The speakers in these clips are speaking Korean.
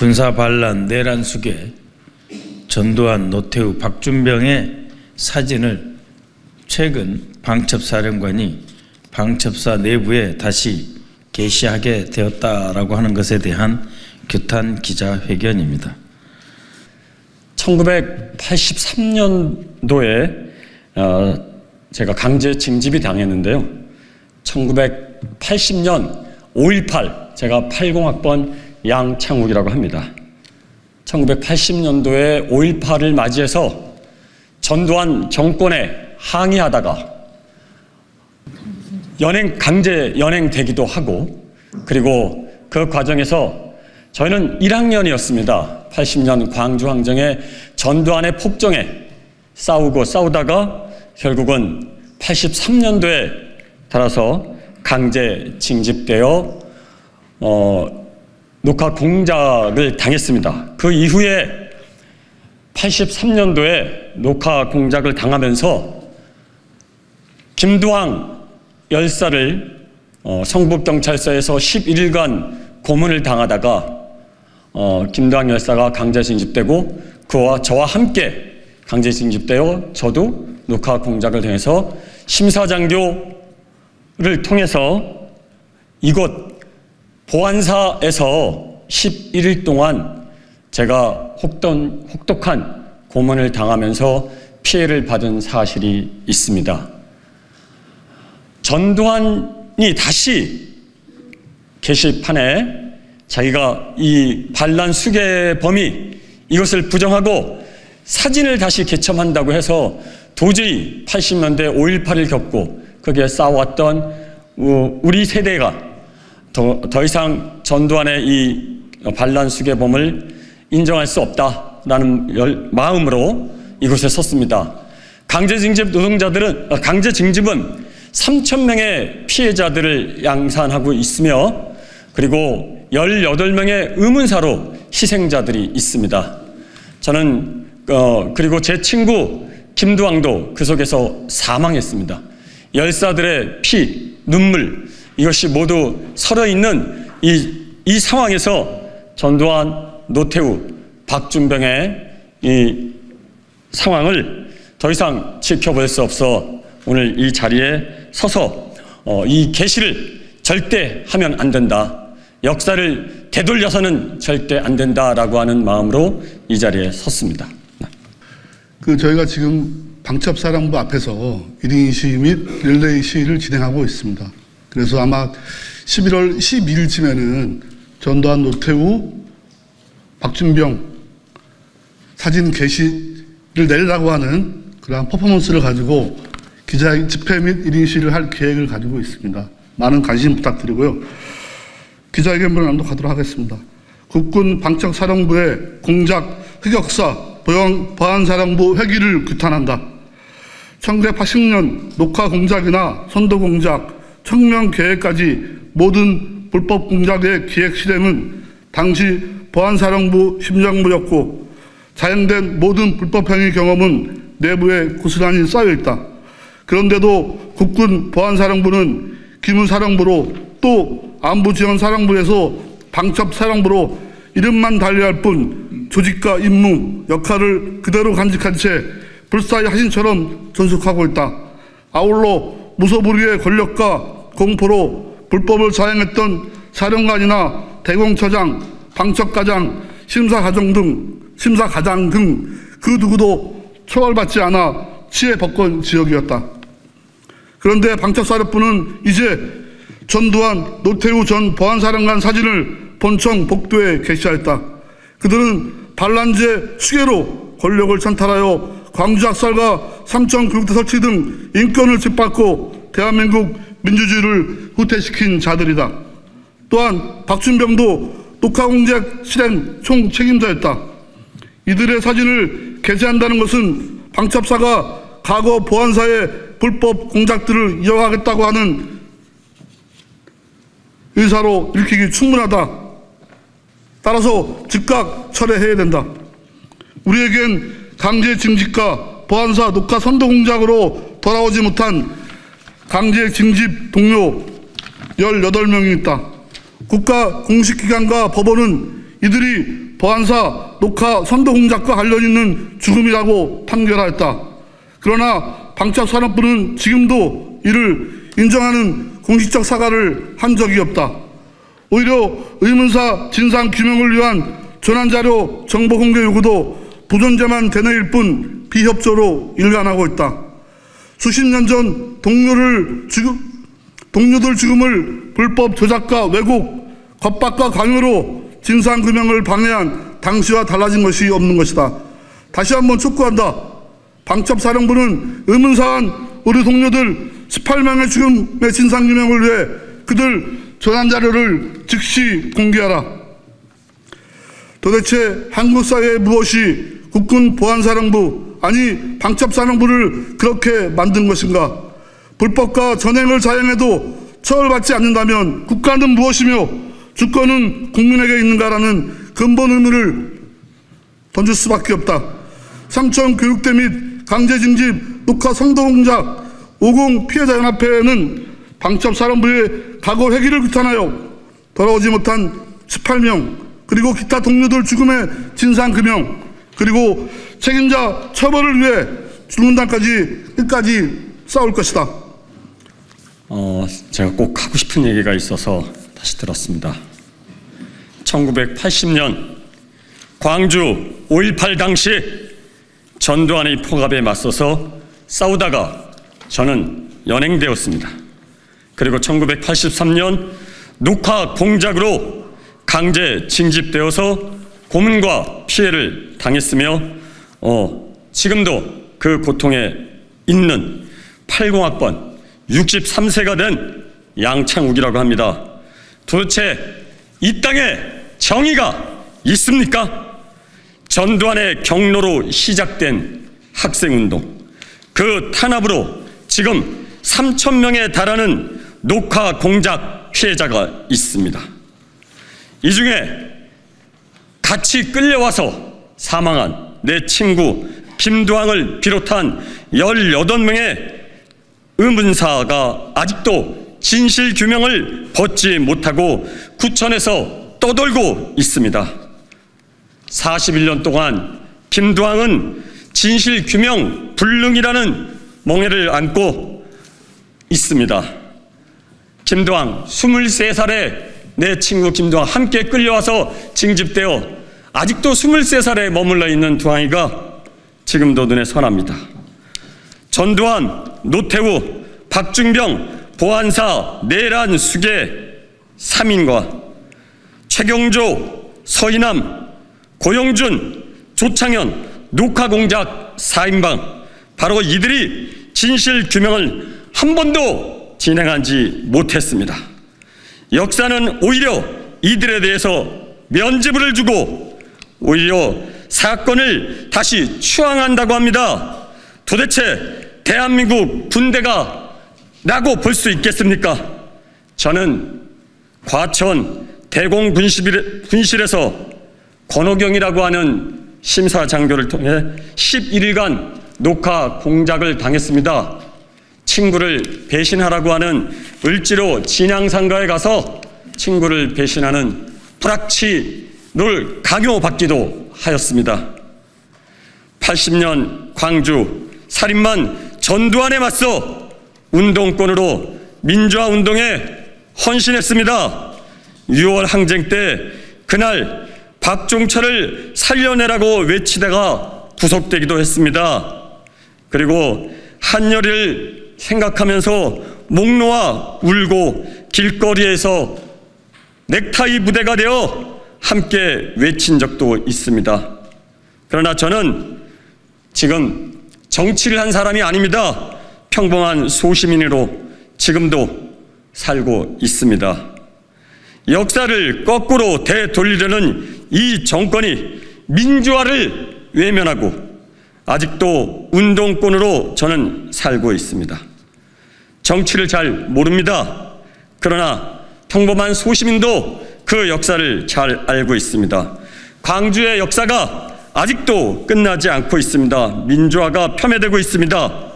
군사 반란 내란 수계 전두환 노태우 박준병의 사진을 최근 방첩사령관이 방첩사 내부에 다시 게시하게 되었다라고 하는 것에 대한 규탄 기자회견입니다. 1983년도에 어, 제가 강제 징집이 당했는데요. 1980년 5.18 제가 80학번 양창욱이라고 합니다. 1980년도에 5.18을 맞이해서 전두환 정권에 항의하다가 연행 강제 연행되기도 하고 그리고 그 과정에서 저희는 1학년이었습니다. 80년 광주 항쟁에 전두환의 폭정에 싸우고 싸우다가 결국은 83년도에 따라서 강제 징집되어 어, 녹화 공작을 당했습니다. 그 이후에 83년도에 녹화 공작을 당하면서 김두왕 열사를 어, 성북경찰서에서 11일간 고문을 당하다가 어, 김두왕 열사가 강제 징집되고 그와 저와 함께 강제 징집되어 저도 녹화 공작을 통해서 심사장교를 통해서 이곳 보안사에서 11일 동안 제가 혹독, 혹독한 고문을 당하면서 피해를 받은 사실이 있습니다. 전두환이 다시 게시판에 자기가 이 반란 수괴범이 이것을 부정하고 사진을 다시 개첨한다고 해서 도저히 80년대 5.18을 겪고 싸워왔던 어, 우리 세대가 더, 더 이상 전두환의 이 반란 수괴범을 인정할 수 없다라는 열- 마음으로 이곳에 섰습니다. 강제 징집 노동자들은 어, 강제 징집은 3천 명의 피해자들을 양산하고 있으며 그리고 18명의 의문사로 희생자들이 있습니다. 저는 어, 그리고 제 친구 김두왕도 그 속에서 사망했습니다. 열사들의 피, 눈물 이것이 모두 서려 있는 이, 이 상황에서 전두환, 노태우, 박준병의 이 상황을 더 이상 지켜볼 수 없어 오늘 이 자리에 서서 어, 이 계시를 절대 하면 안 된다. 역사를 되돌려서는 절대 안 된다라고 하는 마음으로 이 자리에 섰습니다. 그 저희가 지금 방첩사령부 앞에서 1인 시위 및 릴레이 시위를 진행하고 있습니다. 그래서 아마 11월 12일쯤에는 전두환 노태우 박준병 사진 게시를 내려고 하는 그러한 퍼포먼스를 가지고 기자 집회 및 1인 시위를 할 계획을 가지고 있습니다. 많은 관심 부탁드리고요. 기자회견을 낭독하도록 하겠습니다. 국군 방청사령부의 공작 흑역사 보안, 보안사령부 회기를 규탄한다. 1980년 녹화 공작이나 선도 공작, 청명 계획까지 모든 불법 공작의 기획 실행은 당시 보안사령부 심정부였고 자행된 모든 불법 행위 경험은 내부에 고스란히 쌓여 있다. 그런데도 국군 보안사령부는 기무사령부로 또 안보지원사령부에서 방첩사령부로 이름만 달리할 뿐 조직과 임무, 역할을 그대로 간직한 채 불사의 하신처럼 전속하고 있다. 아울러 무소불위의 권력과 공포로 불법을 자행했던 사령관이나 대공처장, 방첩과장, 심사과정 등 심사과장 등 그 누구도 처벌받지 않아 치해 법권 지역이었다. 그런데 방첩사령부는 이제 전두환, 노태우 전 보안사령관 사진을 본청 복도에 게시하였다. 그들은 반란제 수계로 권력을 찬탈하여 광주 학살과 삼천교육대 설치 등 인권을 짓밟고 대한민국 민주주의를 후퇴시킨 자들이다. 또한 박준병도 녹화공작 실행 총 책임자였다. 이들의 사진을 게재한다는 것은 방첩사가 과거 보안사의 불법 공작들을 이어가겠다고 하는 의사로 읽히기 충분하다. 따라서 즉각 철회해야 된다. 우리에겐 강제 징집과 보안사 녹화 선도 공작으로 돌아오지 못한 강제 징집 동료 18명이 있다. 국가 공식기관과 법원은 이들이 보안사 녹화 선도 공작과 관련 있는 죽음이라고 판결하였다. 그러나 방첩산업부는 지금도 이를 인정하는 공식적 사과를 한 적이 없다. 오히려 의문사 진상 규명을 위한 전환자료 정보 공개 요구도 부존재만 되뇌일 뿐 비협조로 일관하고 있다. 수십 년 전 동료를 죽음, 동료들 죽음을 불법 조작과 왜곡, 겁박과 강요로 진상규명을 방해한 당시와 달라진 것이 없는 것이다. 다시 한번 촉구한다. 방첩사령부는 의문사한 우리 동료들 18명의 죽음의 진상규명을 위해 그들 전환 자료를 즉시 공개하라. 도대체 한국 사회에 무엇이 국군 보안사령부 아니 방첩사령부를 그렇게 만든 것인가? 불법과 전행을 자행해도 처벌받지 않는다면 국가는 무엇이며 주권은 국민에게 있는가라는 근본 의문을 던질 수밖에 없다. 삼천 교육대 및 강제 징집 녹화 성도 공작 50 피해자 연합회는 방첩사령부의 과거 회기를 규탄하여 돌아오지 못한 18명 그리고 기타 동료들 죽음의 진상 규명 그리고 책임자 처벌을 위해 죽는단까지 끝까지 싸울 것이다. 어, 제가 꼭 하고 싶은 얘기가 있어서 다시 들었습니다. 1980년 광주 5.18 당시 전두환의 폭압에 맞서서 싸우다가 저는 연행되었습니다. 그리고 1983년 녹화 공작으로 강제 징집되어서 고문과 피해를 당했으며 어, 지금도 그 고통에 있는 80학번 63세가 된 양창욱이라고 합니다. 도대체 이 땅에 정의가 있습니까? 전두환의 경로로 시작된 학생운동, 그 탄압으로 지금 3천 명에 달하는 녹화 공작 피해자가 있습니다. 이 중에 같이 끌려와서 사망한 내 친구 김두항을 비롯한 18명의 의문사가 아직도 진실 규명을 벗지 못하고 구천에서 떠돌고 있습니다. 41년 동안 김두항은 진실 규명 불능이라는 멍해를 안고 있습니다. 김두항 23살에 내 친구 김두항 함께 끌려와서 징집되어 아직도 23살에 머물러 있는 두항이가 지금도 눈에 선합니다. 전두환, 노태우, 박중병, 보안사, 내란, 수계 3인과 최경조, 서인남, 고영준, 조창현, 녹화공작 4인방 바로 이들이 진실 규명을 한 번도 진행하지 못했습니다. 역사는 오히려 이들에 대해서 면죄부를 주고 오히려 사건을 다시 추앙한다고 합니다. 도대체 대한민국 군대가 라고 볼 수 있겠습니까? 저는 과천 대공 군실, 군실에서 권호경이라고 하는 심사 장교를 통해 11일간 녹화 공작을 당했습니다. 친구를 배신하라고 하는 을지로 진양상가에 가서 친구를 배신하는 불악치 를 강요받기도 하였습니다. 80년 광주 살인만 전두환에 맞서 운동권으로 민주화 운동에 헌신했습니다. 6월 항쟁 때 그날 박종철을 살려내라고 외치다가 구속되기도 했습니다. 그리고 한여를 생각하면서 목 놓아 울고 길거리에서 넥타이 부대가 되어 함께 외친 적도 있습니다. 그러나 저는 지금 정치를 한 사람이 아닙니다. 평범한 소시민으로 지금도 살고 있습니다. 역사를 거꾸로 되돌리려는 이 정권이 민주화를 외면하고 아직도 운동권으로 저는 살고 있습니다. 정치를 잘 모릅니다. 그러나 평범한 소시민도 그 역사를 잘 알고 있습니다. 광주의 역사가 아직도 끝나지 않고 있습니다. 민주화가 폄훼되고 있습니다.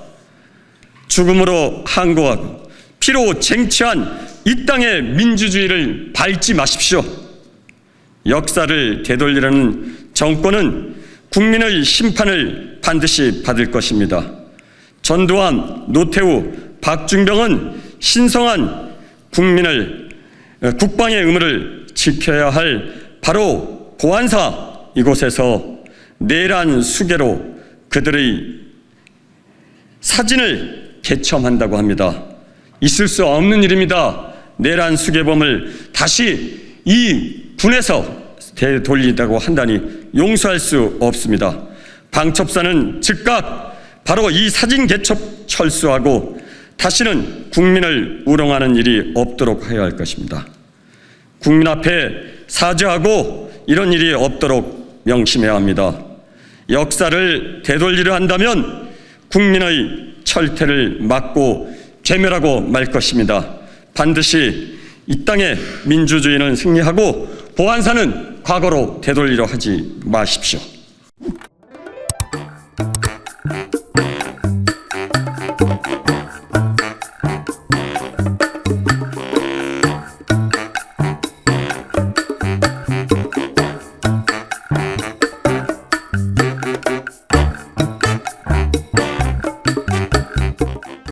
죽음으로 항거하고 피로 쟁취한 이 땅의 민주주의를 밟지 마십시오. 역사를 되돌리려는 정권은 국민의 심판을 반드시 받을 것입니다. 전두환, 노태우, 박준병은 신성한 국민을 어, 국방의 의무를 지켜야 할 바로 보안사 이곳에서 내란 수계로 그들의 사진을 개첨한다고 합니다. 있을 수 없는 일입니다. 내란 수계범을 다시 이 군에서 되돌리다고 한다니 용서할 수 없습니다. 방첩사는 즉각 바로 이 사진 개첩 철수하고 다시는 국민을 우롱하는 일이 없도록 해야 할 것입니다. 국민 앞에 사죄하고 이런 일이 없도록 명심해야 합니다. 역사를 되돌리려 한다면 국민의 철퇴를 막고 괴멸하고 말 것입니다. 반드시 이 땅의 민주주의는 승리하고 보안사는 과거로 되돌리려 하지 마십시오.